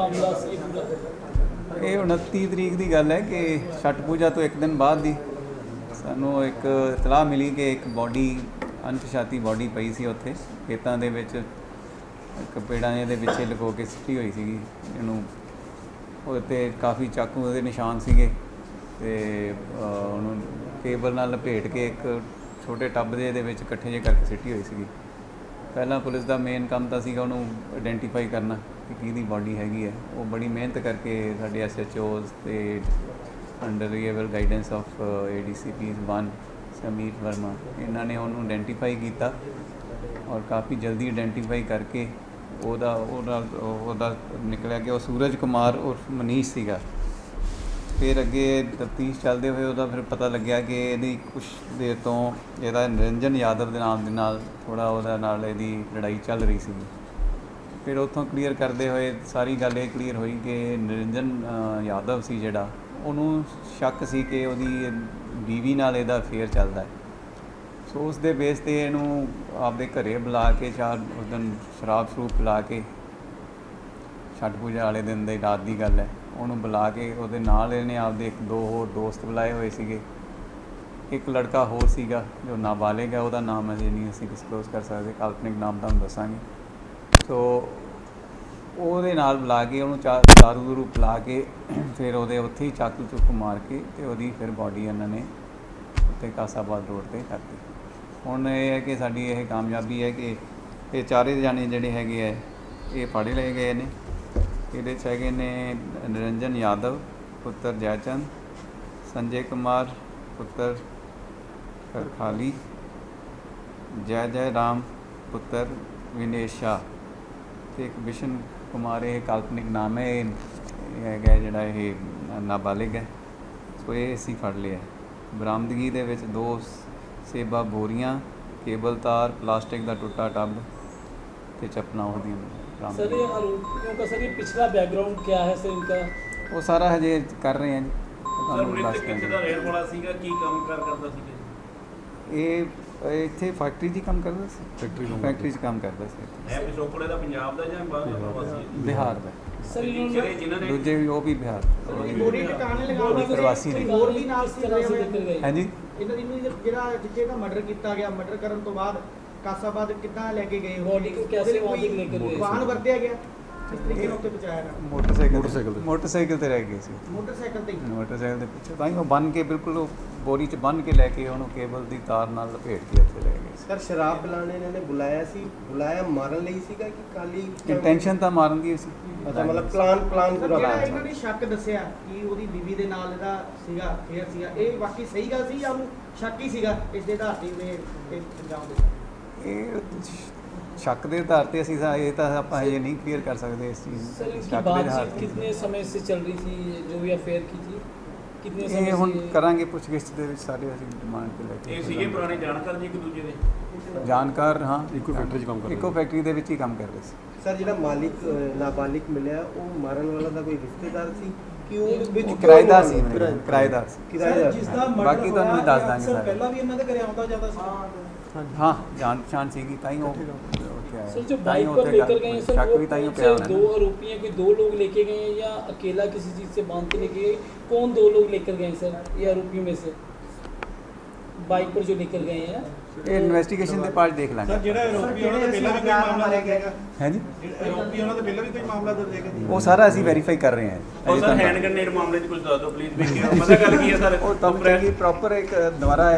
ਮਾਮਲਾ ਸੀ ਪੂਰਾ ਇਹ 29 ਤਰੀਕ ਦੀ ਗੱਲ ਹੈ ਕਿ ਛਠ ਪੂਜਾ ਤੋਂ ਇੱਕ ਦਿਨ ਬਾਅਦ ਦੀ ਸਾਨੂੰ ਇੱਕ ਇਤਲਾਹ ਮਿਲੀ ਕਿ ਇੱਕ ਬਾਡੀ, ਅਣਪਛਾਤੀ ਬਾਡੀ ਪਈ ਸੀ ਉੱਥੇ। ਖੇਤਾਂ ਦੇ ਵਿੱਚ, ਇੱਕ ਪੇੜਾਂ ਦੇ ਪਿੱਛੇ ਲੁਕੋ ਕੇ ਸਿੱਟੀ ਹੋਈ ਸੀਗੀ। ਇਹਨੂੰ ਉਹਦੇ ਤੇ ਕਾਫੀ ਚਾਕੂ ਦੇ ਨਿਸ਼ਾਨ ਸੀਗੇ ਤੇ ਉਹਨੂੰ ਕੇਬਲ ਨਾਲ ਲਪੇਟ ਕੇ ਇੱਕ ਛੋਟੇ ਟੱਬ ਦੇ ਦੇ ਵਿੱਚ ਇਕੱਠੇ ਜਿਹੇ ਕਰਕੇ ਸਿੱਟੀ ਹੋਈ ਸੀਗੀ। ਪਹਿਲਾਂ ਪੁਲਿਸ ਦਾ ਮੇਨ ਕੰਮ ਤਾਂ ਸੀਗਾ ਉਹਨੂੰ ਆਇਡੈਂਟੀਫਾਈ ਕਰਨਾ। ਕਿ ਕਿਹਦੀ ਬਾਡੀ ਹੈਗੀ ਹੈ। ਉਹ ਬੜੀ ਮਿਹਨਤ ਕਰਕੇ ਸਾਡੇ ਐਸਐਚਓਜ਼ ਤੇ under able guidance of ADCPs 1 Samir Verma ਇਹਨਾਂ ਨੇ ਉਹਨੂੰ ਆਇਡੈਂਟੀਫਾਈ ਕੀਤਾ ਔਰ ਕਾਫੀ ਜਲਦੀ ਆਇਡੈਂਟੀਫਾਈ ਕਰਕੇ ਉਹਦਾ ਉਹਦਾ ਉਹਦਾ ਨਿਕਲਿਆ ਕਿ ਉਹ ਸੂਰਜ ਕੁਮਾਰ ਉਰਫ ਮਨੀਸ਼ ਸੀਗਾ। ਫਿਰ ਅੱਗੇ ਤਫਤੀਸ਼ ਚੱਲਦੇ ਹੋਏ ਉਹਦਾ ਫਿਰ ਪਤਾ ਲੱਗਿਆ ਕਿ ਇਹਦੀ ਕੁਝ ਦੇਰ ਤੋਂ ਇਹਦਾ ਨਿਰੰਜਨ ਯਾਦਵ ਦੇ ਨਾਮ ਦੇ ਨਾਲ ਥੋੜਾ ਉਹਦਾ ਨਾਲ ਇਹਦੀ ਲੜਾਈ ਚੱਲ ਰਹੀ ਸੀ ਫਿਰ ਉੱਥੋਂ ਕਲੀਅਰ ਕਰਦੇ ਹੋਏ ਸਾਰੀ ਗੱਲ ਇਹ ਕਲੀਅਰ ਹੋਈ ਕਿ ਨਿਰੰਜਨ ਯਾਦਵ ਸੀ ਜਿਹੜਾ, ਉਹਨੂੰ ਸ਼ੱਕ ਸੀ ਕਿ ਉਹਦੀ ਬੀਵੀ ਨਾਲ ਇਹਦਾ ਅਫੇਅਰ ਚੱਲਦਾ ਹੈ। ਸੋ ਉਸ ਦੇ ਬੇਸ ਤੇ ਇਹਨੂੰ ਆਪਦੇ ਘਰੇ ਬੁਲਾ ਕੇ ਚਾਰ ਉਸ ਦਿਨ ਸ਼ਰਾਬ ਸਰੂਪ ਪਿਲਾ ਕੇ, ਛੱਠ ਪੂਜਾ ਵਾਲੇ ਦਿਨ ਦੇ ਰਾਤ ਦੀ ਗੱਲ ਹੈ, ਉਹਨੂੰ ਬੁਲਾ ਕੇ ਉਹਦੇ ਨਾਲ ਇਹਨੇ ਆਪਦੇ ਇੱਕ ਦੋ ਹੋਰ ਦੋਸਤ ਬੁਲਾਏ ਹੋਏ ਸੀਗੇ। ਇੱਕ ਲੜਕਾ ਹੋਰ ਸੀਗਾ ਜੋ ਨਾਬਾਲਿਗ ਹੈ, ਉਹਦਾ ਨਾਮ ਅਜੇ ਨਹੀਂ ਅਸੀਂ ਡਿਸਕਲੋਜ਼ ਕਰ ਸਕਦੇ, ਕਾਲਪਨਿਕ ਨਾਮ ਤੁਹਾਨੂੰ ਦੱਸਾਂਗੇ। ਸੋ ਉਹਦੇ ਨਾਲ ਬੁਲਾ ਕੇ, ਉਹਨੂੰ ਚਾ, ਦਾਰੂ ਦੂਰੂ ਪਿਲਾ ਕੇ, ਫਿਰ ਉਹਦੇ ਉੱਥੇ ਹੀ ਚਾਕੂ ਚੁੱਕ ਮਾਰ ਕੇ ਤੇ ਉਹਦੀ ਫਿਰ ਬਾਡੀ ਇਹਨਾਂ ਨੇ ਉੱਤੇ ਕਾਸਾਬਾਦ ਰੋਡ ਤੇ ਕਰਤੀ ਹੁਣ ਇਹ ਹੈ ਕਿ ਸਾਡੀ ਇਹ ਕਾਮਯਾਬੀ ਹੈ ਕਿ ਇਹ ਚਾਰੇ ਜਾਣੇ ਜਿਹੜੇ ਹੈਗੇ ਆ, ਇਹ ਫੜ ਲਏ ਗਏ ਨੇ। ਇਹਦੇ 'ਚ ਹੈਗੇ ਨੇ ਨਿਰੰਜਨ ਯਾਦਵ, ਪੁੱਤਰ ਜੈਚੰਦ, ਸੰਜੇ ਕੁਮਾਰ, ਪੁੱਤਰ ਕਰਖਾਲੀ ਜੈ ਜੈ ਰਾਮ, ਪੁੱਤਰ ਵਿਨੇਸ਼। ਸ਼ਾਹ ਤੇ ਇੱਕ ਵਿਸ਼ਨ ਕੁਮਾਰ ਇਹ ਕਾਲਪਨਿਕ ਨਾਮ ਹੈ ਇਹ ਹੈਗਾ ਜਿਹੜਾ ਇਹ ਨਾਬਾਲਿਗ ਹੈ। ਸੋ ਇਹ ਅਸੀਂ ਫੜ ਲਿਆ ਬਰਾਮਦਗੀ ਦੇ ਵਿੱਚ ਦੋ ਸੇਬਾ ਬੋਰੀਆਂ ਕੇਬਲ ਤਾਰ ਪਲਾਸਟਿਕ ਦਾ ਟੁੱਟਾ ਟੱਬ ਤੇ ਚਪਨਾ ਉਹਦੀਆਂ ਬਰਾਮਦ ਸਰ ਇਹ ਆਰੋਪੀਆਂ ਸਰ ਇਹ ਪਿਛਲਾ ਬੈਕਗ੍ਰਾਉਂਡ ਕੀ ਹੈ ਸਰ ਇਨਕਾ? ਉਹ ਸਾਰਾ ਹਜੇ ਕਰ ਰਹੇ ਹਾਂ ਜੀ। ਤੁਹਾਨੂੰ ਦੱਸ ਦਿੰਦੇ ਵਾਲਾ ਸੀਗਾ ਕੀ ਕੰਮ ਕਰ ਕਰਦਾ ਸੀ ਇਹ ਇੱਥੇ ਫੈਕਟਰੀ 'ਚ ਹੀ ਕੰਮ ਕਰਦਾ ਸੀ? ਫੈਕਟਰੀ ਨੂੰ ਫੈਕਟਰੀ 'ਚ ਕੰਮ ਕਰਦਾ ਸੀ। ਇਹ ਪਿਛੋਕੜੇ ਦਾ ਪੰਜਾਬ ਦਾ ਜਾਂ ਬਾਹਰ ਦਾ ਪ੍ਰਵਾਸੀ ਬਿਹਾਰ ਦਾ। ਸਰ ਇਹਨਾਂ ਨੇ ਦੂਜੇ ਵੀ ਉਹ ਵੀ ਬਿਹਾਰ ਬੋਡੀ ਟਿਕਾਣੇ ਲਗਾਉਣੀ ਪ੍ਰਵਾਸੀ ਨੇ। ਹੋਰ ਵੀ ਨਾਲ ਸੀ ਹਾਂਜੀ? ਇਹਨਾਂ ਨੂੰ ਜਿਹੜਾ ਜਿੱਜੇ ਦਾ ਮਰਡਰ ਕੀਤਾ ਗਿਆ ਮਰਡਰ ਕਰਨ ਤੋਂ ਬਾਅਦ ਕਾਸਾਬਾਦ ਕਿੱਦਾਂ ਲੈ ਕੇ ਗਏ ਬੋਡੀ ਨੂੰ ਕਿਵੇਂ ਵਾਹਨ ਲੈ ਕੇ ਗਏ ਵਾਹਨ ਵਰਤਿਆ ਗਿਆ। ਮੋਟਰਸਾਈਕਲ ਮੋਟਰਸਾਈਕਲ ਤੇ। ਰਹਿ ਗਏ ਸੀ। ਮੋਟਰਸਾਈਕਲ ਤੇ ਮੋਟਰਸਾਈਕਲ ਦੇ ਪਿੱਛੇ। ਤਾਂ ਹੀ ਉਹ ਬਨ ਕੇ ਬਿਲਕੁਲ ਬੋਰੀ 'ਚ ਬੰਨ ਕੇ ਲੈ ਕੇ ਉਹਨੂੰ ਕੇਬਲ ਦੀ ਤਾਰ ਨਾਲ ਲਪੇਟ ਕੇ ਉੱਥੇ ਲੈ ਗਏ ਸਰ ਸ਼ਰਾਬ ਪਿਲਾਣੇ ਇਹਨਾਂ ਨੇ ਬੁਲਾਇਆ ਸੀ? ਬੁਲਾਇਆ ਮਾਰਨ ਲਈ ਸੀਗਾ ਕਿ ਕਾਲੀ ਇੰਟੈਂਸ਼ਨ ਤਾਂ ਮਾਰਨ ਦੀ ਸੀ। ਅੱਛਾ ਮਤਲਬ ਪਲਾਨ ਪਲਾਨ ਪੂਰਾ ਲਾਇਆ ਇਹਨਾਂ ਨੇ ਸ਼ੱਕ ਦੱਸਿਆ ਕਿ ਉਹਦੀ ਬੀਵੀ ਦੇ ਨਾਲ ਇਹਦਾ ਸੀਗਾ ਫੇਰ ਸੀਗਾ ਇਹ ਵਾਕਈ ਸਹੀ ਗੱਲ ਸੀ ਜਾਂ ਉਹ ਸ਼ੱਕ ਹੀ ਸੀਗਾ ਇਸ ਦੇ ਆਧਾਰ ਤੇ ਮੈਂ ਇਹ ਪੰਜਾਬ ਦੇ ਇਹ ਸ਼ੱਕ ਦੇ ਆਧਾਰ ਤੇ ਅਸੀਂ ਇਹ ਤਾਂ ਆਪਾਂ ਇਹ ਨਹੀਂ ਕਲੀਅਰ ਕਰ ਸਕਦੇ ਇਸ ਚੀਜ਼ ਨੂੰ। ਸਰ ਇਸ ਦੀ ਬਾਤ ਕਿੰਨੇ ਸਮੇਂ ਸੇ ਚੱਲ ਰਹੀ ਸੀ ਜੋ ਵੀ ਅਫੇਅਰ ਕੀ ਥੀ ਕਿੰਨੇ ਇਹ ਹੁਣ ਕਰਾਂਗੇ ਪੁੱਛਗਿੱਛ ਦੇ ਵਿੱਚ ਸਾਰੇ ਅਸੀਂ ਡਿਮਾਂਡ ਤੇ ਲੈ ਕੇ ਇਹ ਸੀਗੇ ਪੁਰਾਣੇ ਜਾਣਕਾਰ ਜੀ ਇੱਕ ਦੂਜੇ ਦੇ? ਜਾਣਕਾਰ ਹਾਂ। ਇਕੋ ਫੈਕਟਰੀ 'ਚ ਕੰਮ ਕਰਦੇ ਇਕੋ ਫੈਕਟਰੀ ਦੇ ਵਿੱਚ ਹੀ ਕੰਮ ਕਰਦੇ ਸੀ। ਸਰ ਜਿਹੜਾ ਮਾਲਿਕ ਨਾਬਾਲਿਕ ਮਿਲਿਆ ਉਹ ਮਾਰਨ ਵਾਲਾ ਦਾ ਕੋਈ ਰਿਸ਼ਤੇਦਾਰ ਸੀ ਕਿ ਉਹ ਵਿੱਚ ਕਿਰਾਏਦਾਰ ਸੀ ਕਿਰਾਏਦਾਰ ਸੀ। ਕਿਰਾਏਦਾਰ ਜਿਸ ਦਾ ਬਾਕੀ ਤੁਹਾਨੂੰ ਵੀ ਦੱਸ ਦਾਂਗੇ ਸਰ ਪਹਿਲਾਂ ਵੀ ਇਹਨਾਂ ਦਾ ਕਰਿਆ ਹੁੰਦਾ ਜਾਂਦਾ ਸੀ? ਹਾਂ ਹਾਂ ਜਾਣ ਪਛਾਣ ਸੀਗੀ ਤਾਂ ਹੀ ਉਹ ਉੱਥੇ ਆਇਆ सर जो ਤਾਂ ਹੀ बाइक पर ਉੱਥੇ लेकर गए हैं सर ਸ਼ੱਕ वो ਵੀ ਤਾਂ ਹੀ कौन ਪਿਆ से ਹੋਣਾ दो ਨਾ। आरोपी हैं कोई दो लोग लेके गए हैं या अकेला किसी चीज से बांध के लेके गए कौन दो लोग लेकर गए हैं सर ये आरोपियों में से बाइक पर जो लेकर गए हैं ਇਹ ਇਨਵੈਸਟੀਗੇਸ਼ਨ ਦੇ ਪਾਰਟ ਦੇਖ ਲਾਂਗੇ ਜਿਹੜਾ ਆਰੋਪੀ ਉਹਨਾਂ ਦੇ ਪਹਿਲਾਂ ਵੀ ਕੋਈ ਮਾਮਲਾ ਦਰਜ ਹੈਗਾ ਹੈ ਜੀ ਜਿਹੜਾ ਆਰੋਪੀ ਉਹਨਾਂ ਦੇ ਪਹਿਲਾਂ ਵੀ ਕੋਈ ਮਾਮਲਾ ਦਰਜ ਹੈਗਾ ਉਹ ਸਾਰਾ ਅਸੀਂ ਵੈਰੀਫਾਈ ਕਰ ਰਹੇ ਹਾਂ ਉਹ ਅਜੇ ਸਰ ਤੁਹਾਨੂੰ- ਹੈਂਡ ਗ੍ਰੇਨੇਡ ਮਾਮਲੇ 'ਚ ਕੁਝ ਦੱਸ ਦਿਓ ਪਲੀਜ਼ ਵੀ ਕੀ ਪਤਾ ਗੱਲ ਕੀ ਹੈ ਸਰ ਉਹ ਤਾਂ ਪ੍ਰੋਪਰ ਇੱਕ ਦੁਬਾਰਾ